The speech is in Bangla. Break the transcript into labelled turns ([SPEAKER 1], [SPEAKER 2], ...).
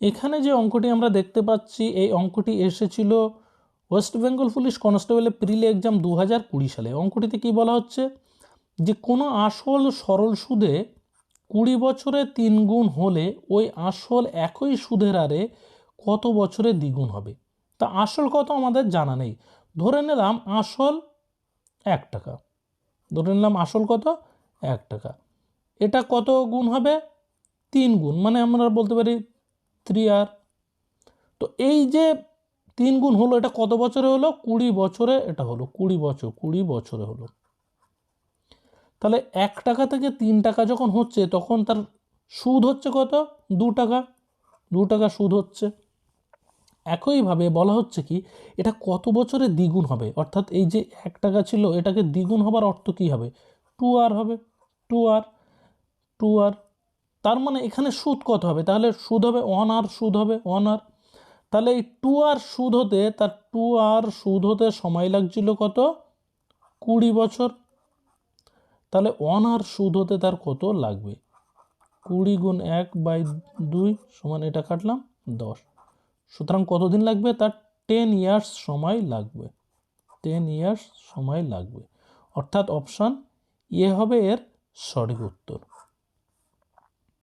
[SPEAKER 1] এখানে যে অঙ্কটি আমরা দেখতে পাচ্ছি, এই অঙ্কটি এসেছিল West Bengal police constable prelim exam দু হাজার কুড়ি সালে। অঙ্কটিতে কী বলা হচ্ছে? যে কোনো আসল সরল সুদে কুড়ি বছরে তিন গুণ হলে ওই আসল একই সুদের হারে কত বছরে দ্বিগুণ হবে? তা আসল কত আমাদের জানা নেই। ধরে নিলাম আসল এক টাকা। ধরে নিলাম আসল কত? এক টাকা। এটা কত গুণ হবে? তিন গুণ। মানে আমরা বলতে পারি থ্রি আর। তো এই যে তিন গুণ হলো, এটা কত বছরে হলো? কুড়ি বছরে এটা হলো, কুড়ি বছর, কুড়ি বছরে হলো। তাহলে এক টাকা থেকে তিন টাকা যখন হচ্ছে, তখন তার সুদ হচ্ছে কত? দু টাকা দু টাকা সুদ হচ্ছে। একইভাবে বলা হচ্ছে কি, এটা কত বছরে দ্বিগুণ হবে? অর্থাৎ এই যে এক টাকা ছিল, এটাকে দ্বিগুণ হবার অর্থ কী হবে? টু আর হবে, টু আর টু আর তার মানে এখানে সুদ কত হবে? তাহলে সুদ হবে ওয়ান আর সুদ হবে ওয়ান আর তাহলে এই টু আর সুদ হতে, তার টু আর সুদ হতে সময় লাগছিল কত? কুড়ি বছর। তাহলে ওয়ান আর সুদ হতে তার কত লাগবে? কুড়ি গুণ এক বাই দুই সমান এটা কাটলাম দশ। সুতরাং কতদিন লাগবে? তার টেন ইয়ার্স সময় লাগবে। টেন ইয়ার্স সময় লাগবে। অর্থাৎ অপশান এ হবে এর সঠিক উত্তর।